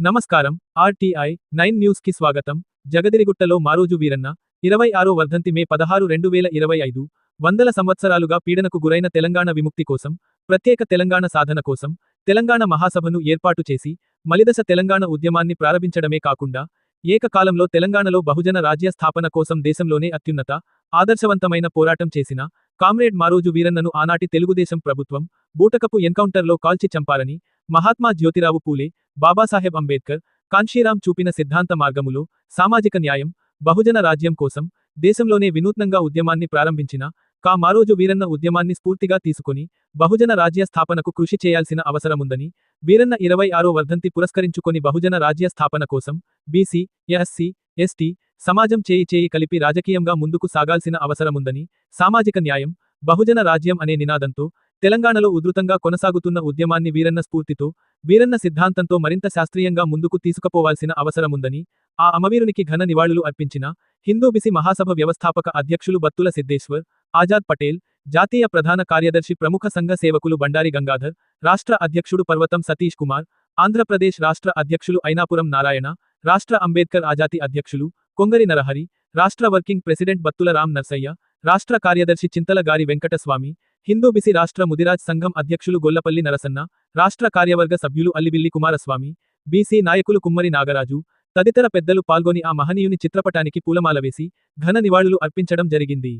నమస్కారం. RTI nine న్యూస్కి స్వాగతం. జగదిరిగుట్టలో మారోజు వీరన్న ఇరవై ఆరో వర్ధంతి మే పదహారు రెండు వేల ఇరవై ఐదు వందల సంవత్సరాలుగా పీడనకు గురైన తెలంగాణ విముక్తి కోసం ప్రత్యేక తెలంగాణ సాధన కోసం తెలంగాణ మహాసభను ఏర్పాటు చేసి మలిదశ తెలంగాణ ఉద్యమాన్ని ప్రారంభించడమే కాకుండా ఏకకాలంలో తెలంగాణలో బహుజన రాజ్య స్థాపన కోసం దేశంలోనే అత్యున్నత ఆదర్శవంతమైన పోరాటం చేసిన కామ్రేడ్ మారోజు వీరన్నను ఆనాటి తెలుగుదేశం ప్రభుత్వం బూటకపు ఎన్కౌంటర్లో కాల్చి చంపారని మహాత్మా జ్యోతిరావు పూలే బాబాసాహెబ్ అంబేద్కర్ కాన్షీరాం చూపిన సిద్ధాంత మార్గములో సామాజిక న్యాయం బహుజన రాజ్యం కోసం దేశంలోనే వినూత్నంగా ఉద్యమాన్ని ప్రారంభించిన కా మారోజు వీరన్న ఉద్యమాన్ని స్ఫూర్తిగా తీసుకుని బహుజన రాజ్య స్థాపనకు కృషి చేయాల్సిన అవసరముందని వీరన్న ఇరవై ఆరో వర్ధంతి పురస్కరించుకొని బహుజన రాజ్య స్థాపన కోసం బీసీ ఎస్సీ ఎస్టీ సమాజం చేయి చేయి కలిపి రాజకీయంగా ముందుకు సాగాల్సిన అవసరముందని సామాజిక న్యాయం బహుజన రాజ్యం అనే నినాదంతో తెలంగాణలో ఉధృతంగా కొనసాగుతున్న ఉద్యమాన్ని వీరన్న స్ఫూర్తితో వీరన్న సిద్ధాంతంతో మరింత శాస్త్రీయంగా ముందుకు తీసుకుపోవాల్సిన అవసరముందని ఆ అమవీరునికి ఘన నివాళులు అర్పించిన హిందూబిసి మహాసభ వ్యవస్థాపక అధ్యక్షులు బత్తుల సిద్ధేశ్వర్ ఆజాద్ పటేల్ జాతీయ ప్రధాన కార్యదర్శి ప్రముఖ సంఘ సేవకులు బండారి గంగాధర్ రాష్ట్ర అధ్యక్షుడు పర్వతం సతీష్ కుమార్ ఆంధ్రప్రదేశ్ రాష్ట్ర అధ్యక్షులు ఐనాపురం నారాయణ రాష్ట్ర అంబేద్కర్ ఆజాతి అధ్యక్షులు కొంగరి నరహరి రాష్ట్ర వర్కింగ్ ప్రెసిడెంట్ బత్తుల రామ్ నర్సయ్య రాష్ట్ర కార్యదర్శి చింతల గారి వెంకటస్వామి హిందూ బిసి రాష్ట్ర ముదిరాజ్ సంఘం అధ్యక్షులు గొల్లపల్లి నరసన్న రాష్ట్ర కార్యవర్గ సభ్యులు అల్లిబిల్లి కుమారస్వామి బీసీ నాయకులు కుమ్మరి నాగరాజు తదితర పెద్దలు పాల్గొని ఆ మహనీయుని చిత్రపటానికి పూలమాల వేసి ఘన నివాళులు అర్పించడం జరిగింది.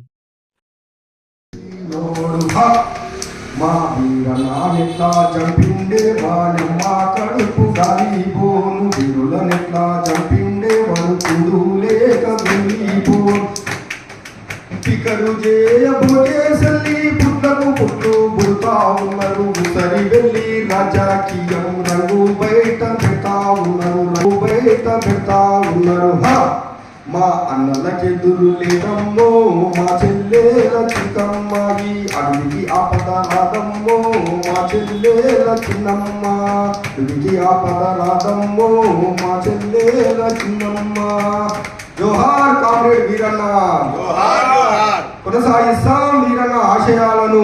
నోడుగా మా రాజకీయం రంగు బయట పెడతా ఉన్నారు రంగు బయట పెడతా ఉన్నారు మా అన్నలకెదురు లేదమ్మో మా చెల్లెల చిక్కమ్మవి అడవికి ఆపద రాదమ్మో మా చెల్లెల చిన్నమ్మ అడవికి ఆపద రాదమ్మో మా చెల్లెల చిన్నమ్మ జోహార్ కామ్రేడ్ వీరన్న. కొనసాగిస్తాం వీరన్న ఆశయాలను.